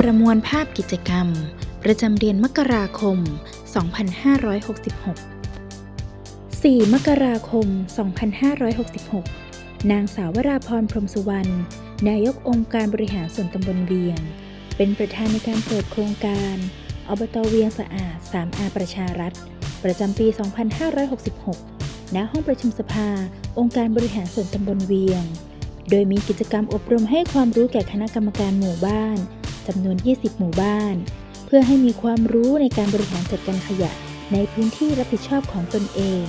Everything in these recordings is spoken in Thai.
ประมวลภาพกิจกรรม ประจำเดือนมกราคม 2566 4 มกราคม 2566 นางสาววราพรพรมสุวรรณ นายกองค์การบริหารส่วนตำบลเวียง เป็นประธานในการเปิดโครงการ อบตเวียงสะอาด 3R ประชารัฐ ประจำปี 2566 ณ ห้องประชุมสภา องค์การบริหารส่วนตำบลเวียง โดยมีกิจกรรมอบรมให้ความรู้แก่คณะกรรมการหมู่บ้าน จำนวน 20 หมู่บ้าน เพื่อให้มีความรู้ในการบริหารจัดการขยะในพื้นที่รับผิดชอบของตนเอง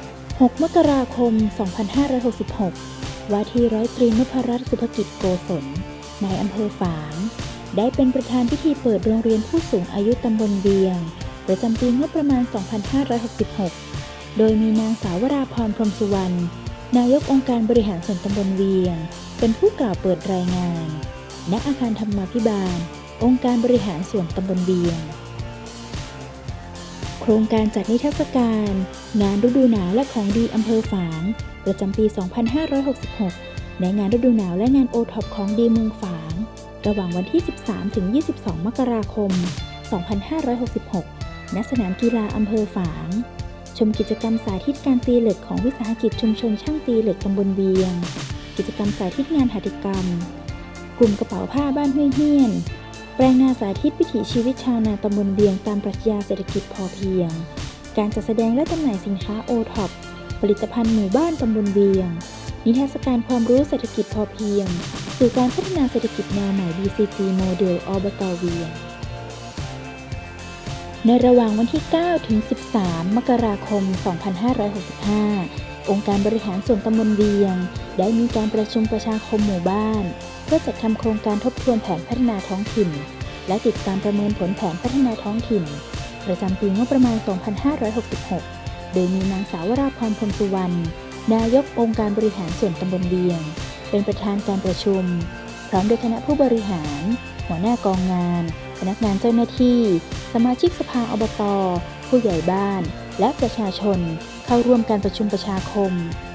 6 มกราคม 2566 ว่าที่ร้อยตรีนพรัตน์สุภกิจโกศลนายอำเภอฝาง ได้เป็นประธานพิธีเปิดโรงเรียนผู้สูงอายุตำบลเวียง ประจำปีงบประมาณ 2566 โดยมีนางสาววราพรพรมสุวรรณ นายกองค์การบริหารส่วนตำบลเวียง เป็นผู้กล่าวเปิดรายงาน ณอาคารธรรมาภิบาล องค์การบริหารส่วนตำบลเวียง โครงการจัดนิทรรศการ งานฤดูหนาวและของดีอำเภอฝาง ประจำปี 2566 ในงานฤดูหนาวและงานโอท็อปของดีเมืองฝาง ระหว่างวันที่ 13 ถึง 22 มกราคม 2566 ณ สนามกีฬาอำเภอฝาง ชมกิจกรรมสาธิตการตีเหล็กของวิสาหกิจชุมชนช่างตีเหล็กตำบลเวียง กิจกรรมสาธิตงานหัตถกรรม กลุ่มกระเป๋าผ้าบ้านห้วยเฮียน แปลงนาสาธิตวิถีชีวิตชาวนาตำบลเวียงตามปรัชญาเศรษฐกิจพอเพียง การจัดแสดงและจำหน่ายสินค้าโอท็อปผลิตภัณฑ์หมู่บ้านตำบลเวียง นิทรรศการความรู้เศรษฐกิจพอเพียง สู่การพัฒนาเศรษฐกิจแนวใหม่ BCG โมเดลอบตเวียง ในระหว่างวันที่ 9 ถึง 13 มกราคม 2565 องค์การบริหารส่วนตำบลเวียง ได้มีการประชุมประชาคมหมู่บ้าน พื่อจัดทำโครงการทบทวนแผนพัฒนาท้องถิ่น และติดตามประเมินผลแผนพัฒนาท้องถิ่น ประจำปีงบประมาณ 2566 โดยมีนางสาววราพรพรมสุวรรณนายกองค์การบริหารส่วนตำบลเวียง เป็นประธานการประชุม พร้อมด้วยคณะผู้บริหาร หัวหน้ากองงาน พนักงานเจ้าหน้าที่ สมาชิกสภาอบต ผู้ใหญ่บ้าน และประชาชน เข้าร่วมการประชุมประชาคม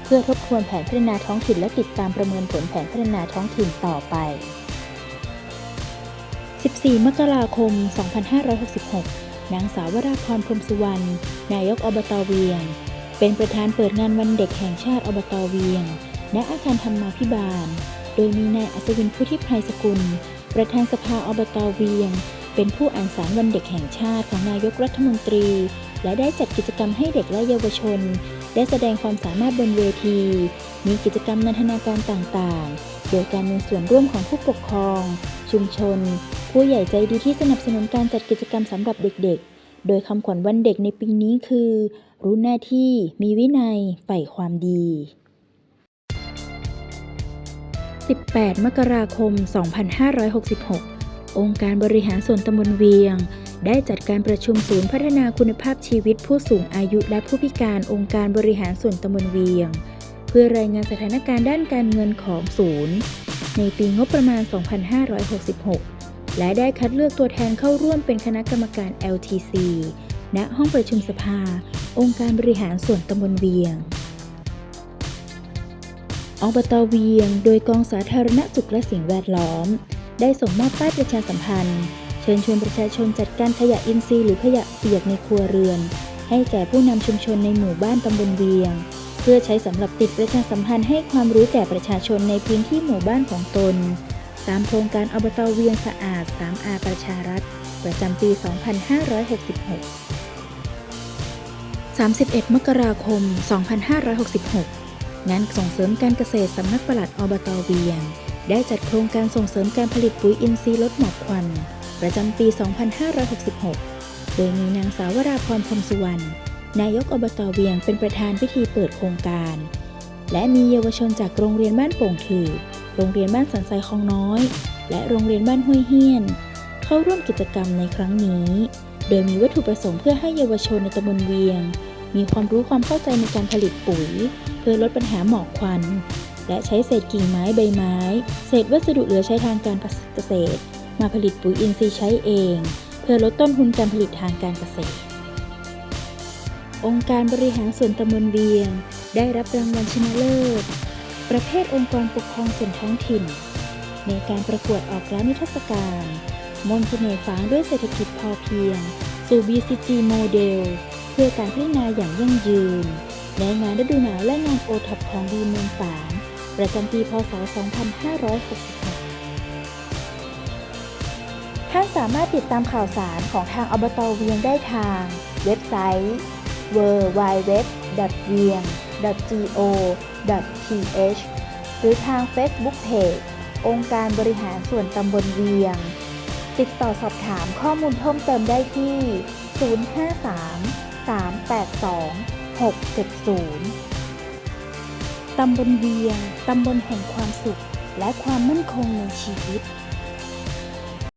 เพื่อทบทวนแผนพัฒนาท้องถิ่นและติดตามประเมินผลแผนพัฒนาท้องถิ่นต่อไป 14 มกราคม 2566 นางสาววราพรพรมสุวรรณ นายกอบตเวียง เป็นประธานเปิดงานวันเด็กแห่งชาติอบตเวียง ณ อาคารธรรมาภิบาล โดยมีนายอัศวินพุทธิไพรสกุล ประธานสภาอบตเวียง เป็นผู้อ่านสารวันเด็กแห่งชาติของนายกรัฐมนตรี และได้จัดกิจกรรมให้เด็กและเยาวชน ได้แสดงความสามารถบนเวที มีกิจกรรมนันทนาการต่างๆ โดยการมีส่วนร่วมของผู้ปกครอง ชุมชน ผู้ใหญ่ใจดีที่สนับสนุนการจัดกิจกรรมสำหรับเด็กๆ โดยคำขวัญวันเด็กในปีนี้คือ รู้หน้าที่ มีวินัย ใฝ่ความดี 18 มกราคม 2566 องค์การบริหารส่วนตำบลเวียง ได้จัดการประชุมศูนย์พัฒนาคุณภาพชีวิตผู้สูงอายุและผู้พิการองค์การบริหารส่วนตำบลเวียง เพื่อรายงานสถานการณ์ด้านการเงินของศูนย์ ในปีงบประมาณ 2566 และได้คัดเลือกตัวแทนเข้าร่วมเป็นคณะกรรมการ LTC ณห้องประชุมสภา องค์การบริหารส่วนตำบลเวียงอบตเวียง โดยกองสาธารณสุขและสิ่งแวดล้อม ได้ส่งมอบป้ายประชาสัมพันธ์ ชิญชวนประชาชนจัดการขยะอินทรีย์หรือขยะเปียกในครัวเรือน ให้แก่ผู้นำชุมชนในหมู่บ้านตำบลเวียง เพื่อใช้สำหรับติดประชาสัมพันธ์ให้ความรู้แก่ประชาชนในพื้นที่หมู่บ้านของตน ตามโครงการอบตเวียงสะอาด 3R ประชารัฐ ประจำปี 2566 31 มกราคม 2566 งานส่งเสริมการเกษตรสำนักปลัดอบตเวียง ได้จัดโครงการส่งเสริมการผลิตปุ๋ยอินทรีย์ลดหมอกควัน ประจำปี 2566 โดยมีนางสาววราพรพรมสุวรรณ นายกอบตเวียงเป็นประธานพิธีเปิดโครงการ และมีเยาวชนจากโรงเรียนบ้านโป่งถือ โรงเรียนบ้านสันทรายคลองน้อย และโรงเรียนบ้านห้วยเฮียน เข้าร่วมกิจกรรมในครั้งนี้ โดยมีวัตถุประสงค์เพื่อให้เยาวชนในตำบลเวียง มีความรู้ความเข้าใจในการผลิตปุ๋ย เพื่อลดปัญหาหมอกควันและใช้เศษกิ่งไม้ใบไม้ เศษวัสดุเหลือใช้ทางการเกษตร มาผลิตปุ๋ยอินทรีย์ใช้เอง เพื่อลดต้นทุนการผลิตทางการเกษตร องค์การบริหารส่วนตำบลเวียง ได้รับรางวัลชนะเลิศ ประเภทองค์กรปกครองส่วนท้องถิ่น ในการประกวดออกร้านนิทรรศการ มนเสน่ห์ฝางด้วยเศรษฐกิจพอเพียง สู่ BCG โมเดล เพื่อการพัฒนาอย่างยั่งยืน ในงานฤดูหนาวและงานโอท็อปของดีเมืองฝางประจำปีพศ 2566านสามารถติดตามข่าวสารของทางอบตเวียงได้ทาง เว็บไซต์ www.vieng.go.th หรือทาง Facebook Page องค์การบริหารส่วนตำบลเวียง ติดต่อสอบถามข้อมูลเพิ่มเติมได้ที่ 053 382 670ตำบลเวียง ตำบลแห่งความสุข และความมั่นคงในชีวิต